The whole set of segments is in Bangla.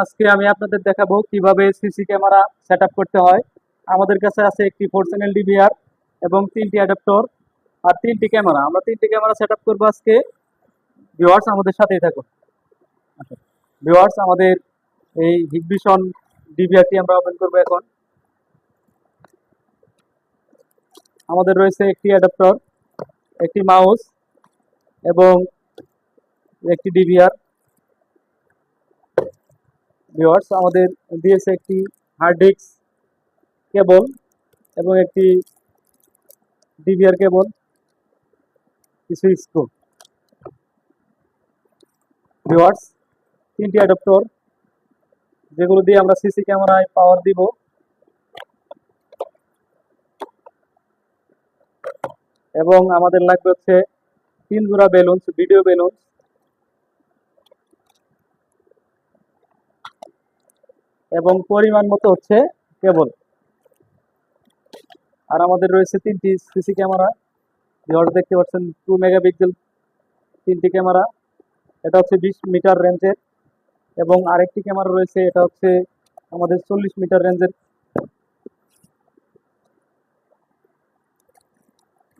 আজকে আমি আপনাদের দেখাবো কীভাবে সিসি ক্যামেরা সেট করতে হয়। আমাদের কাছে আছে একটি ফোর চ্যানেল ডিভিআর এবং তিনটি অ্যাডাপ্টর আর তিনটি ক্যামেরা। আমরা তিনটি ক্যামেরা সেট আপ করব আজকে। ভিওয়ার্স আমাদের সাথেই থাকুন। ভিওয়ার্স আমাদের এই হিগভিশন ডিভিআরটি আমরা ওপেন করব এখন। আমাদের রয়েছে একটি অ্যাডাপ্টর একটি মাউস এবং একটি ডিভিআর ভিওয়ার্স আমাদের দিয়েছে একটি হার্ড ডিস্ক কেবল এবং একটি ডিভিআর কেবল কিছু স্ক্রু ভিওয়ার্স তিনটি অ্যাডাপ্টর যেগুলো দিয়ে আমরা সিসি ক্যামেরায় পাওয়ার দিব। এবং আমাদের লাগবে হচ্ছে তিন জোড়া বেলুনস ভিডিও বেলুনস এবং পরিমাণ মতো হচ্ছে কেবল। আর আমাদের রয়েছে তিনটি সিসি ক্যামেরা। যেটা দেখতে পাচ্ছেন টু মেগাপিক্সেল তিনটি ক্যামেরা। এটা হচ্ছে বিশ মিটার রেঞ্জের এবং আরেকটি ক্যামেরা রয়েছে, এটা হচ্ছে আমাদের চল্লিশ মিটার রেঞ্জের।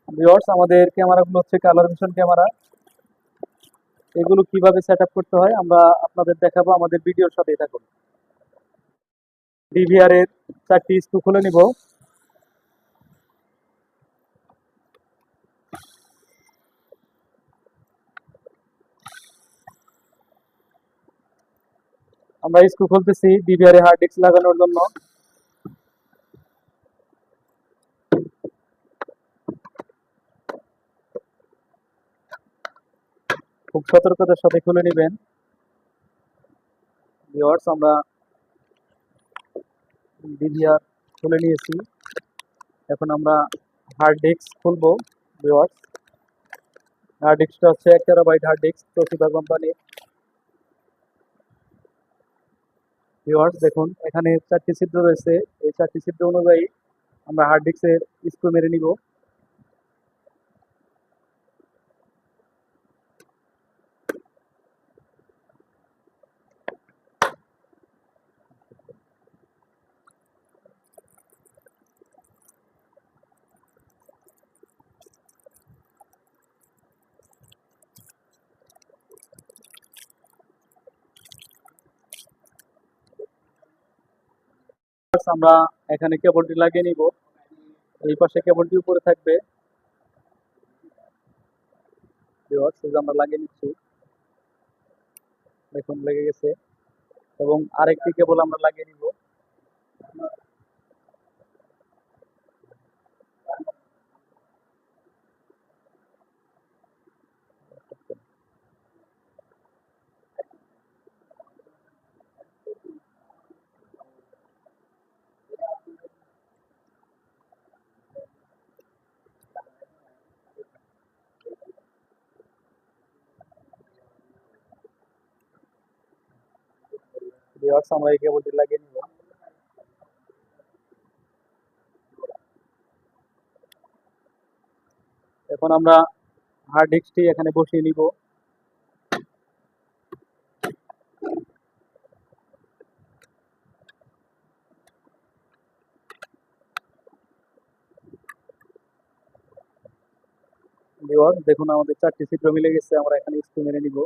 ভিওর্স আমাদের ক্যামেরাগুলো হচ্ছে কালার ভিশন ক্যামেরা। এগুলো কীভাবে সেট করতে হয় আমরা আপনাদের দেখাবো, আমাদের ভিডিওর সাথেই থাকুন। ডিভিআর এর চারটি স্ক্রু খুলে নিব। আমরা স্ক্রু খুলতেছি ডিভিআর হার্ড ডিস্ক লাগানোর জন্য। খুব সতর্কতার সাথে খুলে নেবেন। ভিউয়ার্স আমরা ডিভিআর খুলে নিয়েছি। এখন আমরা হার্ড ডিস্ক খুলবো ভিওয়ার্স হার্ড ডিস্কটা হচ্ছে এক টেরাবাইট হার্ড ডিস্ক প্রতিভা কোম্পানির ভিওয়ার্স দেখুন, এখানে চারটি ছিদ্র রয়েছে। এই চারটি ছিদ্র অনুযায়ী আমরা হার্ড ডিস্কের স্ক্রু মেরে নিব। First আমরা এখানে কেবলটি লাগিয়ে নিব। এই পাশে কেবলটি উপরে থাকবে। আমরা লাগিয়ে নিচ্ছি। দেখুন, লেগে গেছে। এবং আরেকটি কেবল আমরা লাগিয়ে নিব। ভিউয়ার্স আমরা এই কেবলটি লাগিয়ে নিব এখন আমরা হার্ড ডিস্কটি এখানে বসিয়ে নিব। দেখুন, আমাদের চারটি চিত্র মিলে গেছে, আমরা এখানে স্ক্রু মেরে নিব।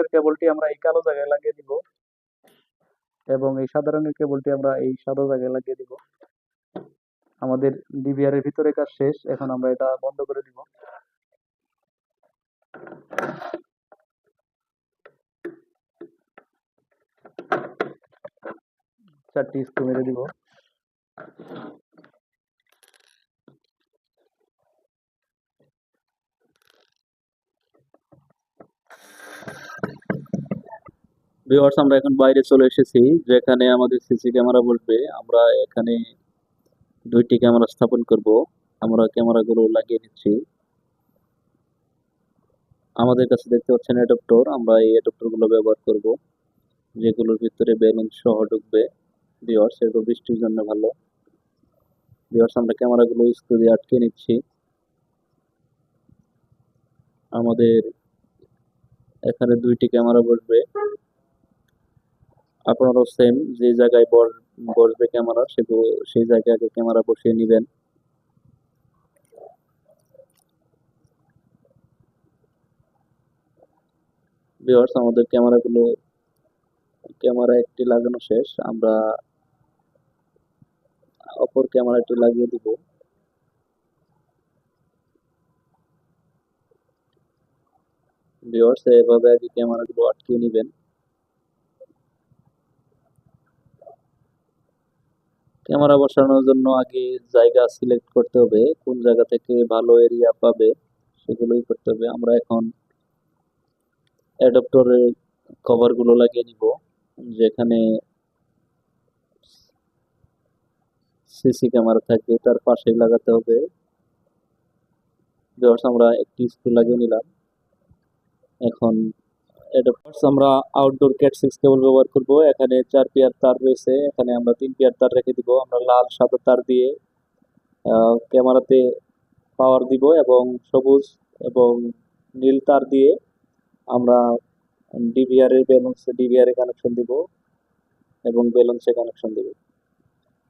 রঙের কেবলটি আমরা এই কালো জায়গায় লাগিয়ে দিব। এবং এই সাদা রঙের কেবলটি আমরা এই সাদা জায়গায় লাগিয়ে দিব। আমাদের ডিভিআর এর ভিতরে কাজ শেষ, এখন আমরা এটা বন্ধ করে দিব। চারটি স্ক্রু মেরে দিব। ভিউয়ার্স আমরা এখন বাইরে চলে এসেছি, যেখানে আমাদের সিসি ক্যামেরা বলবে, আমরা এখানে দুইটি ক্যামেরা স্থাপন করব। আমরা ক্যামেরাগুলো লাগিয়ে নিচ্ছি। আমাদের কাছে দেখতে পাচ্ছেন অ্যাডাপ্টর আমরা এই অ্যাডাপ্টরগুলো ব্যবহার করব, যেগুলোর ভিতরে বেলুন সহ ঢুকবে। ভিউয়ার্স এগুলো বৃষ্টির জন্য ভালো। ভিউয়ার্স আমরা ক্যামেরাগুলো স্ক্রু দিয়ে আটকে নিচ্ছি। আমাদের এখানে দুইটি ক্যামেরা বসবে আপনারাও সেম যে জায়গায় বস- বসবে ক্যামেরা সেগুলো সেই জায়গায় আগে ক্যামেরা বসিয়ে নেবেন। ভিউয়ার্স আমাদের ক্যামেরাগুলো ক্যামেরা একটি লাগানো শেষ, আমরা অপর ক্যামেরাটি লাগিয়ে দিব। ভিউয়ার্স এভাবে আগে ক্যামেরাগুলো আটকে নেবেন। ক্যামেরা বসানোর জন্য আগে জায়গা সিলেক্ট করতে হবে। কোন জায়গা থেকে ভালো এরিয়া পাবে সেগুলোই করতে হবে। আমরা এখন অ্যাডাপ্টরের কভারগুলো লাগিয়ে নিব, যেখানে সিসি ক্যামেরা থাকবে, তার পাশেই লাগাতে হবে। আমরা একটি স্ক্রু লাগিয়ে নিলাম। এখন অ্যাডাপ্টার্স আমরা আউটডোর ক্যাট সিক্স কেবল ব্যবহার করব। এখানে চার পেয়ার তার রয়েছে। এখানে আমরা তিন পেয়ার তার রেখে দিব। আমরা লাল, সাদা তার দিয়ে ক্যামেরাতে পাওয়ার দিব এবং সবুজ এবং নীল তার দিয়ে আমরা ডিভিআর এর ব্যালেন্সে ডিভিআর এ কানেকশন দিব এবং ব্যালেন্সে কানেকশন দিব।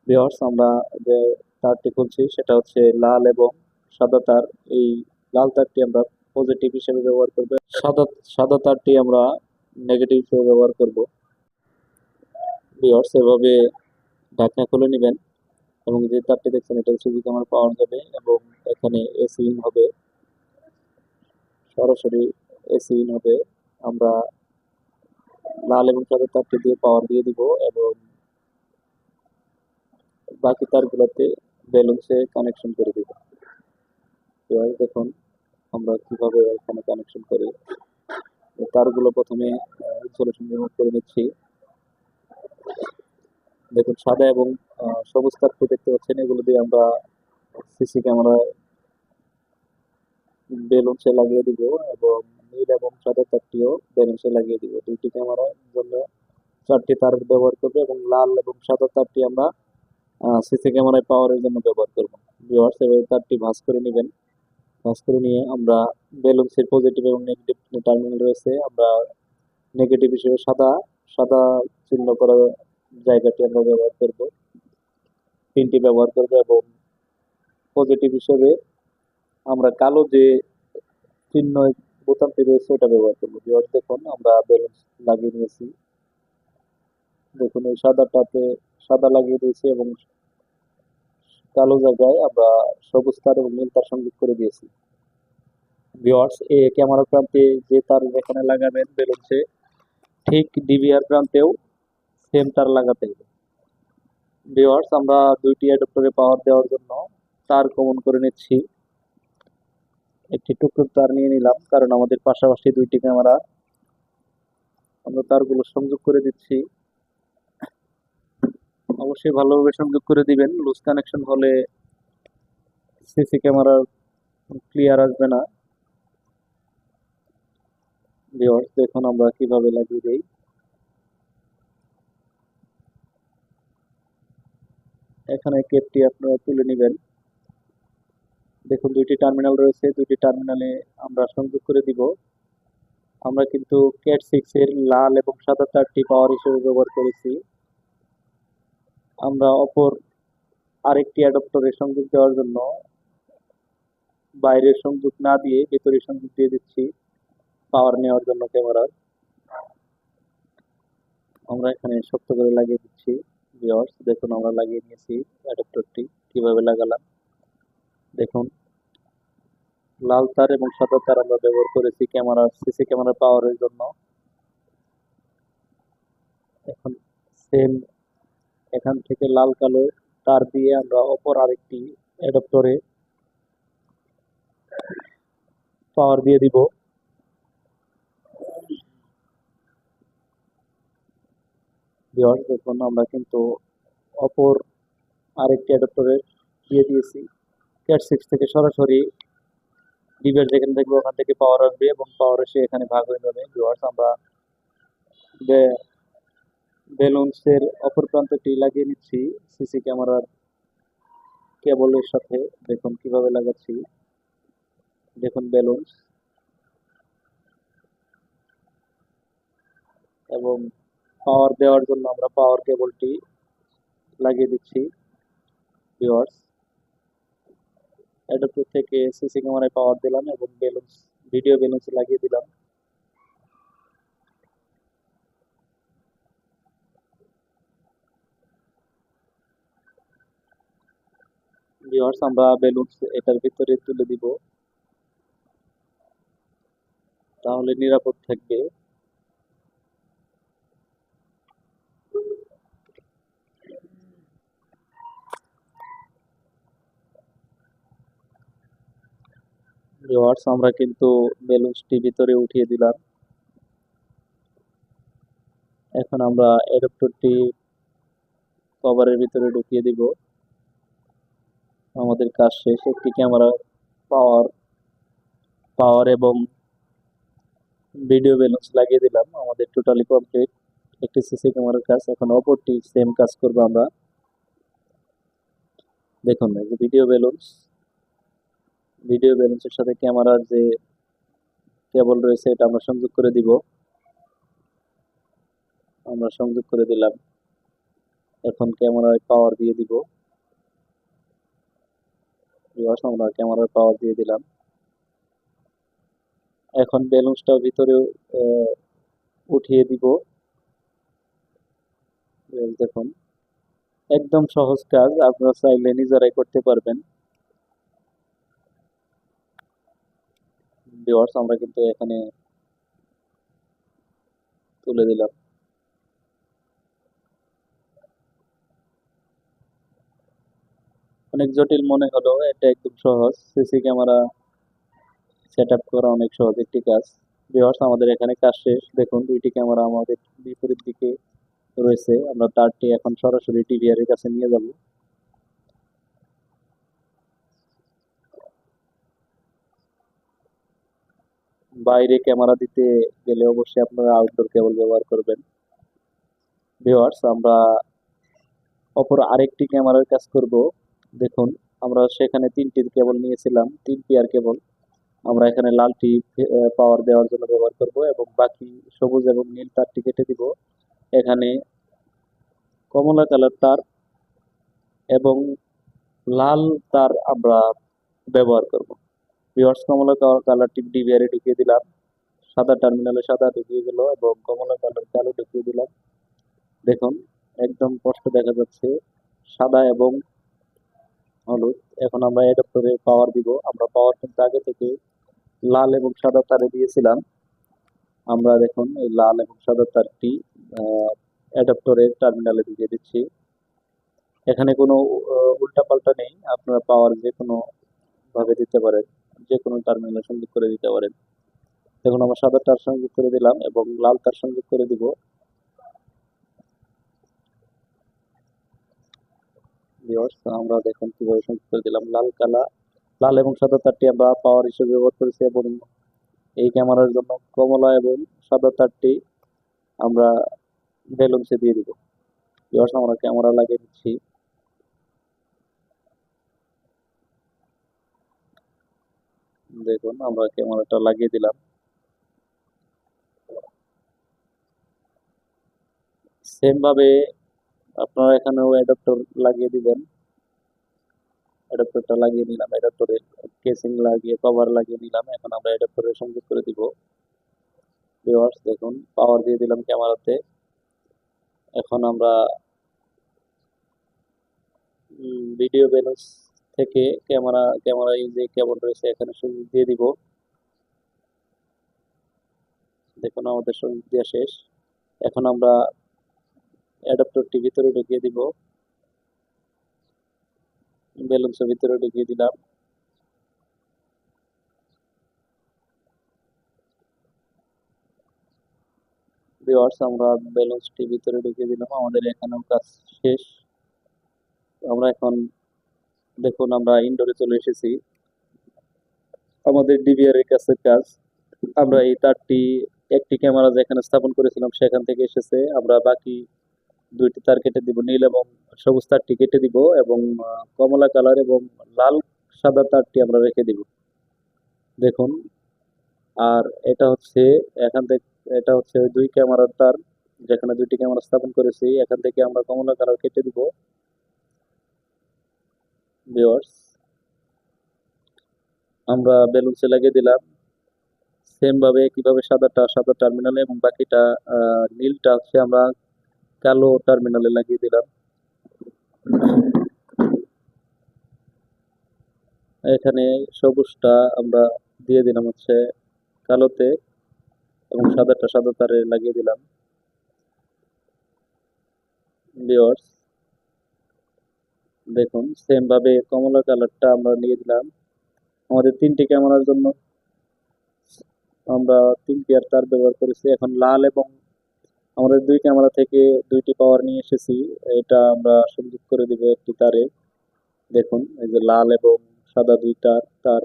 ভিউয়ার্স আমরা যে তারটি খুলছি, সেটা হচ্ছে লাল এবং সাদা তার। এই লাল তারটি আমরা পজিটিভ হিসেবে ব্যবহার করব। সাদা সাদা তারটি আমরা নেগেটিভ হিসেবে ব্যবহার করব। ভিউয়ার্স এভাবে ঢাকনা খুলে নেবেন এবং যে তারটি দেখছেন, এটা সুযোগ আমার পাওয়ার যাবে এবং এখানে এসি ইন হবে। সরাসরি এসি ইন হবে। আমরা লাল এবং সাদা তারটি দিয়ে পাওয়ার দিয়ে দিব এবং বাকি তারগুলোতে ব্যালেন্সে কানেকশন করে দিব। দেখুন। আমরা কীভাবে এখানে কানেকশন করি, তারগুলো প্রথমে ইনসুলেশন রিমুভ করে নিচ্ছি। দেখুন, সাদা এবং সবুজ তারটি দেখতে পাচ্ছেন। এগুলো দিয়ে আমরা সিসি ক্যামেরা বেলুনসে লাগিয়ে দিব এবং নীল এবং সাদা তারটিও বেলুনসে লাগিয়ে দিব। দুইটি ক্যামেরার জন্য চারটি তার ব্যবহার করবে এবং লাল এবং সাদা তারটি আমরা সিসি ক্যামেরায় পাওয়ারের জন্য ব্যবহার করব। ভিউয়ার্স এবার তারটি ভাঁজ করে নেবেন। করে নিয়ে আমরা বেলুনসের পজিটিভ এবং নেগেটিভ টার্মিনাল রয়েছে, আমরা নেগেটিভ হিসেবে সাদা সাদা চিহ্ন করা জায়গাটি আমরা ব্যবহার করব। তিনটি ব্যবহার করব এবং পজিটিভ হিসেবে আমরা কালো যে চিহ্ন বোতামটি রয়েছে ওটা ব্যবহার করব। ভিউয়ার্স দেখুন, আমরা বেলুন লাগিয়ে নিয়েছি। দেখুন, এই সাদাটাতে সাদা লাগিয়ে দিয়েছি এবং কালো জায়গায় আমরা সবুজ তার এবং নীল তার সংযোগ করে দিয়েছি। ভিউয়ার্স এ ক্যামেরা প্রান্তে যে তার যেখানে লাগাবেন বেলুনসে ঠিক ডিভিআর প্রান্তেও সেম তার লাগাতে হবে। ভিউয়ার্স আমরা দুইটি অ্যাডাপ্টারে পাওয়ার দেওয়ার জন্য তার কমন করে নিচ্ছি। একটি টুকরো তার নিয়ে নিলাম, কারণ আমাদের পাশাপাশি দুইটি ক্যামেরা। আমরা তারগুলো সংযোগ করে দিচ্ছি। অবশ্যই ভালোভাবে সংযোগ করে দিবেন। লুজ কানেকশন হলে সিসি ক্যামেরার ক্লিয়ার আসবে না। দেখুন আমরা কীভাবে লাগিয়ে দেই। এখানে কেপটি আপনারা তুলে নেবেন। দেখুন, দুইটি টার্মিনাল রয়েছে। দুইটি টার্মিনালে আমরা সংযোগ করে দিব। আমরা কিন্তু ক্যাট সিক্স এর লাল এবং সাদা তারটি পাওয়ার হিসেবে ব্যবহার করেছি। আমরা অপর আরেকটি অ্যাডাপ্টরের সংযোগ দেওয়ার জন্য বাইরের সংযোগ না দিয়ে ভেতরের সংযোগ দিয়ে দিচ্ছি পাওয়ার নেওয়ার জন্য ক্যামেরার আমরা এখানে শক্ত করে লাগিয়ে দিচ্ছি ভিউয়ার্স দেখুন আমরা লাগিয়ে নিয়েছি অ্যাডাপ্টরটি কীভাবে লাগালাম। দেখুন, লাল তার এবং সাদা তার আমরা ব্যবহার করেছি ক্যামেরা সিসি ক্যামেরা পাওয়ারের জন্য। এখন সেম এখান থেকে লাল কালো, তার দিয়ে আমরা অপর আরেকটি অ্যাডাপ্টরে পাওয়ার দিয়ে দিব। ভিউয়ার্স দেখুন, আমরা কিন্তু অপর আরেকটি অ্যাডাপ্টারের দিয়ে দিয়েছি। ক্যাট সিক্স থেকে সরাসরি ডিবের যেখানে দেখব ওখান থেকে পাওয়ার আসবে এবং পাওয়ার এসে এখানে ভাগ হয়ে যাবে। আমরা বেলুনসের অপর প্রান্তটি লাগিয়ে নিচ্ছি। সিসি ক্যামেরার কেবলের সাথে দেখুন কীভাবে লাগাচ্ছি। দেখুন বেলুনস। এবং পাওয়ার দেওয়ার জন্য আমরা পাওয়ার কেবলটি লাগিয়ে দিচ্ছি, ভিউয়ার্স। অ্যাডাপ্টার থেকে সিসি ক্যামেরায় পাওয়ার দিলাম এবং বেলুনস, ভিডিও বেলুনস লাগিয়ে দিলাম। ভিউয়ার্স আমরা বেলুনস এটার ভিতরে তুলে দিব। তাহলে নিরাপদ থাকবে। ভিউয়ার্স আমরা কিন্তু বেলুনসটি ভিতরে উঠিয়ে দিলাম। এখন আমরা অ্যাডাপ্টারটি কভারের ভিতরে ঢুকিয়ে দিব। আমাদের কাজ শেষ, একটি ক্যামেরা পাওয়ার পাওয়ার এবং ভিডিও ব্যালেন্স লাগিয়ে দিলাম। আমাদের টোটালি কমপ্লিট একটি সিসি ক্যামেরার কাজ, এখন অপরটি সেম কাজ করব আমরা। দেখুন, এই যে ভিডিও ব্যালেন্স ভিডিও ব্যালেন্সের সাথে ক্যামেরার যে কেবল রয়েছে, এটা আমরা সংযোগ করে দিব। আমরা সংযোগ করে দিলাম। এখন ক্যামেরায় পাওয়ার দিয়ে দিব। ভিউয়ার্স আমরা ক্যামেরার পাওয়ার দিয়ে দিলাম। এখন ব্যালেন্সটা ভিতরে উঠিয়ে দিব। দেখুন, একদম সহজ কাজ, আপনারা চাইলে নিজেরাই করতে পারবেন। আমরা কিন্তু এখানে তুলে দিলাম। অনেক জটিল মনে হলো এটা একদম সহজ। সিসি ক্যামেরা সেট আপ করা অনেক সহজ একটি কাজ। ভিউয়ার্স আমাদের এখানে কাজ শেষ। দেখুন, দুইটি ক্যামেরা আমাদের বিপরীত দিকে রয়েছে। আমরা তারটি এখন সরাসরি টিভিআর এর কাছে নিয়ে যাব। বাইরে ক্যামেরা দিতে গেলে অবশ্যই আপনারা আউটডোর কেবল ব্যবহার করবেন। ভিউয়ার্স আমরা অপর আরেকটি ক্যামেরার কাজ করব। দেখুন, আমরা সেখানে তিনটি কেবল নিয়েছিলাম তিন পেয়ার কেবল। আমরা এখানে লালটি পাওয়ার দেওয়ার জন্য ব্যবহার করব এবং বাকি সবুজ এবং নীল তারটি কেটে দিব। এখানে কমলা কালার তার এবং লাল তার আমরা ব্যবহার করব। ভিউয়ার্স কমলা কালারটি ডিভিআরে ঢুকিয়ে দিলাম। সাদা টার্মিনালে সাদা ঢুকিয়ে দিল এবং কমলা কালার কালো ঢুকিয়ে দিলাম। দেখুন, একদম স্পষ্ট দেখা যাচ্ছে। সাদা এবং হলুদ। এখন আমরা অ্যাডাপ্টরে পাওয়ার দিব। আমরা পাওয়ার কিন্তু আগে থেকে লাল এবং সাদা তারে দিয়েছিলাম। আমরা দেখুন এই লাল এবং সাদা তারটি অ্যাডাপ্টরের টার্মিনালে দিয়ে দিচ্ছি। এখানে কোনো উল্টা পাল্টা নেই। আপনারা পাওয়ার যে কোনো ভাবে দিতে পারেন। যে কোনো টার্মিনালে সংযোগ করে দিতে পারেন। দেখুন আমরা সাদা তার সংযোগ করে দিলাম এবং লাল তার সংযোগ করে দিব। ভিউয়ার্স আমরা দেখুন কীভাবে সংযোগ করে দিলাম। লাল কালা, লাল এবং সাদা তারটি আমরা পাওয়ার হিসেবে ব্যবহার করেছি এবং এই ক্যামেরার জন্য কমলা এবং সাদা তারটি আমরা বেলুনসে দিয়ে দিব। ভিউয়ার্স আমরা ক্যামেরা লাগিয়ে দিচ্ছি। দেখুন, আমরা ক্যামেরাটা লাগিয়ে দিলাম। সেম ভাবে আপনারা এখানেও অ্যাডাপ্টর লাগিয়ে দিবেন। অ্যাডাপ্টরটা লাগিয়ে নিলাম অ্যাডাপ্টরের কেসিং লাগিয়ে কভার লাগিয়ে নিলাম। এখন আমরা অ্যাডাপ্টরের সংযোগ করে দিব। ভিউয়ার্স দেখুন পাওয়ার দিয়ে দিলাম ক্যামেরাতে এখন আমরা ভিডিও ব্যালেন্স থেকে ক্যামেরা ক্যামেরা যে কেবল রয়েছে, এখানে সংযোগ দিয়ে দিব। দেখুন, আমাদের সংযোগ দেওয়া শেষ। এখন আমরা অ্যাডাপ্টরটি ভিতরে ঢুকিয়ে দিব। ব্যালেন্সের ভিতরে ঢুকিয়ে দিলাম। আমরা বেলুন্সটি ভিতরে ঢুকিয়ে দিলাম। আমাদের এখানেও কাজ শেষ। আমরা এখন দেখুন, আমরা ইনডোরে চলে এসেছি। আমাদের ডিবিআর এর কাছে কাজ। আমরা এই তারটি একটি ক্যামেরা যেখানে স্থাপন করেছিলাম, সেখান থেকে এসেছে। আমরা বাকি দুইটি তার কেটে দিব, নীল এবং সবুজ তারটি কেটে দিব এবং কমলা কালার এবং লাল সাদা তারটি আমরা রেখে দিব। দেখুন, আর এটা হচ্ছে, এখান থেকে, এটা হচ্ছে দুই ক্যামেরার তার, যেখানে দুইটি ক্যামেরা স্থাপন করেছি, এখান থেকে আমরা কমলা কালার কেটে দিব। ভিউয়ার্স আমরা বেলুনসে লাগিয়ে দিলাম। সেম ভাবে, কীভাবে সাদাটা, সাদা টার্মিনালে এবং বাকিটা নীলটা হচ্ছে আমরা কালো টার্মিনালে লাগিয়ে দিলাম। এখানে সবুজটা আমরা দিয়ে দিলাম হচ্ছে কালোতে এবং সাদাটা সাদা তারে লাগিয়ে দিলাম। দেখুন সেম ভাবে কমলা কালারটা আমরা নিয়ে দিলাম। আমাদের তিনটি ক্যামেরার জন্য আমরা তিন পেয়ার তার ব্যবহার করেছি। এখন লাল এবং আমাদের দুই ক্যামেরা থেকে দুইটি পাওয়ার নিয়ে এসেছি। এটা আমরা সংযোগ করে দিব একটি তারে। দেখুন, এই যে লাল এবং সাদা দুই তার তার।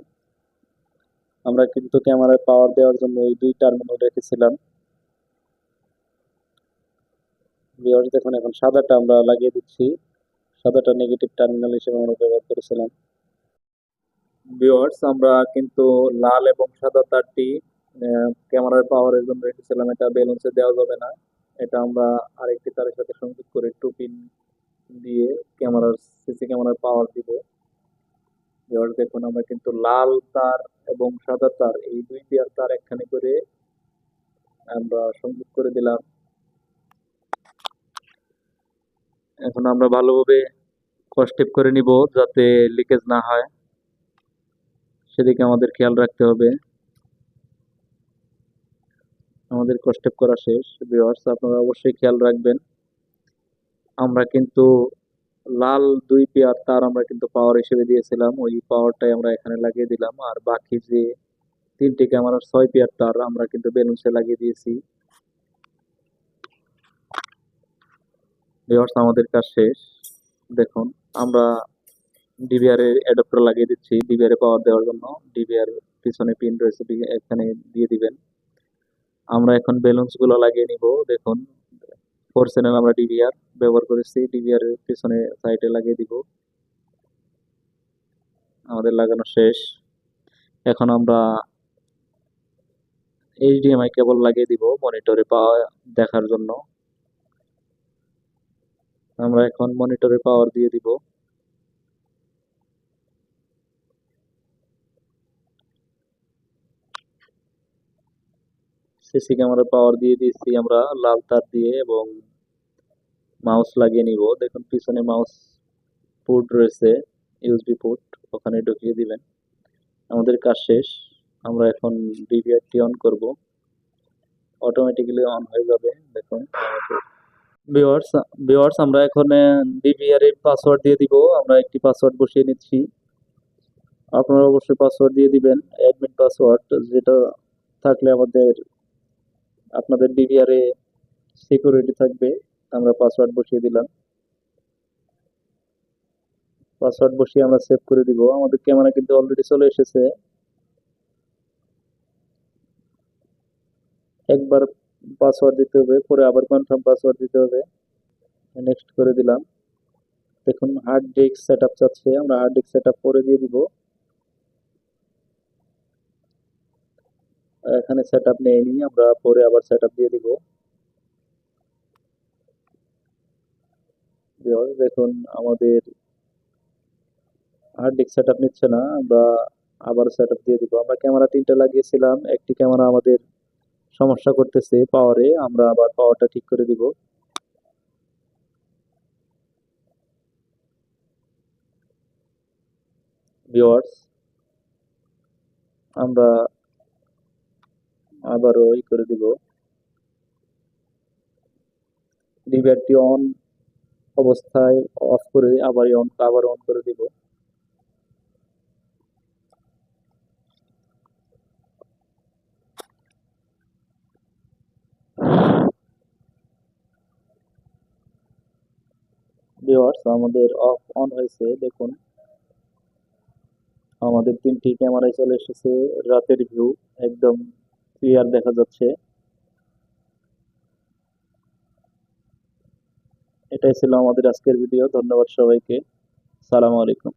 আমরা কিন্তু ক্যামেরায় পাওয়ার দেওয়ার জন্য এই দুই টার্মিনাল রেখেছিলাম। দেখুন, এখন সাদাটা আমরা লাগিয়ে দিচ্ছি। সাদাটা নেগেটিভ টার্মিনাল হিসেবে আমরা ব্যবহার করেছিলাম। ভিউয়ার্স আমরা কিন্তু লাল এবং সাদা তারটি ক্যামেরার পাওয়ারের জন্য রেখেছিলাম। এটা বেলুন্সে দেওয়া যাবে না। এটা আমরা আরেকটি তারের সাথে সংযোগ করে টু পিন দিয়ে ক্যামেরার, সিসি ক্যামেরার পাওয়ার দিব। ভিউয়ার্স দেখুন, আমরা কিন্তু লাল তার এবং সাদা তার, এই দুই পেয়ার তার একখানে করে আমরা সংযোগ করে দিলাম। এখন আমরা ভালোভাবে কস্টেপ করে নিব যাতে লিকেজ না হয়। সেদিকে আমাদের খেয়াল রাখতে হবে। আমাদের কস্টেপ করা শেষ। ভিউয়ার্স আপনারা অবশ্যই খেয়াল রাখবেন। আমরা কিন্তু লাল দুই পেয়ার তার আমরা কিন্তু পাওয়ার হিসেবে দিয়েছিলাম। ওই পাওয়ারটাই আমরা এখানে লাগিয়ে দিলাম। আর বাকি যে তিনটি ক্যামেরার ছয় পেয়ার তার আমরা কিন্তু বেলুনসে লাগিয়ে দিয়েছি। ভিউয়ার্স আমাদের কাজ শেষ। দেখুন, আমরা ডিভিআর এর অ্যাডাপ্টার লাগিয়ে দিচ্ছি। ডিভিআর এ পাওয়ার দেওয়ার জন্য। ডিভিআর পিছনে পিন রয়েছে। এখানে দিয়ে দিবেন। আমরা এখন বেলুনসগুলো লাগিয়ে নিব, দেখুন। ফোর চ্যানেল আমরা ডিভিআর ব্যবহার করেছি ডিভিআর এর পিছনে সাইডে লাগিয়ে দিব। আমাদের লাগানো শেষ। এখন আমরা এইচডিএমআই কেবল লাগিয়ে দিব মনিটরে পাওয়া, দেখার জন্য। আমরা এখন মনিটরে পাওয়ার দিয়ে দিব। সিসি ক্যামেরার পাওয়ার দিয়ে দিয়েছি, আমরা লাল তার দিয়ে এবং মাউস লাগিয়ে নিব। দেখুন, পিছনে মাউস পোর্ট রয়েছে ইউএসবি পোর্ট ওখানে ঢুকিয়ে দিবেন। আমাদের কাজ শেষ, আমরা এখন ডিভিআরটি অন করব। অটোমেটিক্যালি অন হয়ে যাবে, দেখুন। ভিউয়ার্স ভিউয়ার্স আমরা এখন ডিভিআর এর পাসওয়ার্ড দিয়ে দিব। আমরা একটি পাসওয়ার্ড বসিয়ে নিচ্ছি। আপনারা অবশ্যই পাসওয়ার্ড দিয়ে দিবেন অ্যাডমিন পাসওয়ার্ড যেটা থাকলে আমাদের আপনাদের ডিভিআর সিকিউরিটি থাকবে, আমরা পাসওয়ার্ড বসিয়ে দিলাম। পাসওয়ার্ড বসিয়ে আমরা সেভ করে দিব। আমাদের ক্যামেরা কিন্তু অলরেডি চলে এসেছে। একবার পাসওয়ার্ড দিতে হবে, পরে আবার কনফার্ম পাসওয়ার্ড দিতে হবে। নেক্সট করে দিলাম। দেখুন হার্ড ডিস্ক সেটআপ চাচ্ছে, আমরা হার্ড ডিস্ক সেটআপ করে দিয়ে দিব। এখানে সেটআপ নেয়নি আমরা পরে আবার সেটআপ দিয়ে দিব। দেখুন, আমাদের হার্ড ডিস্ক সেটআপ নিচ্ছে না, আমরা আবার সেটআপ দিয়ে দিব। আমরা ক্যামেরা তিনটা লাগিয়েছিলাম, একটি ক্যামেরা আমাদের সমস্যা করতেছে পাওয়ারে আমরা আবার পাওয়ারটা ঠিক করে দিব। ভিউয়ার্স আমরা আবারও ই করে দিব। রিভারটি অন অবস্থায় অফ করে আবার অন আবার অন করে দিব। আমাদের অফ অন হয়েছে, দেখুন। আমাদের তিনটি ক্যামেরায় চলে এসেছে, রাতের ভিউ একদম ক্লিয়ার দেখা যাচ্ছে। এটাই ছিল আমাদের আজকের ভিডিও। ধন্যবাদ সবাইকে। সালামু আলাইকুম।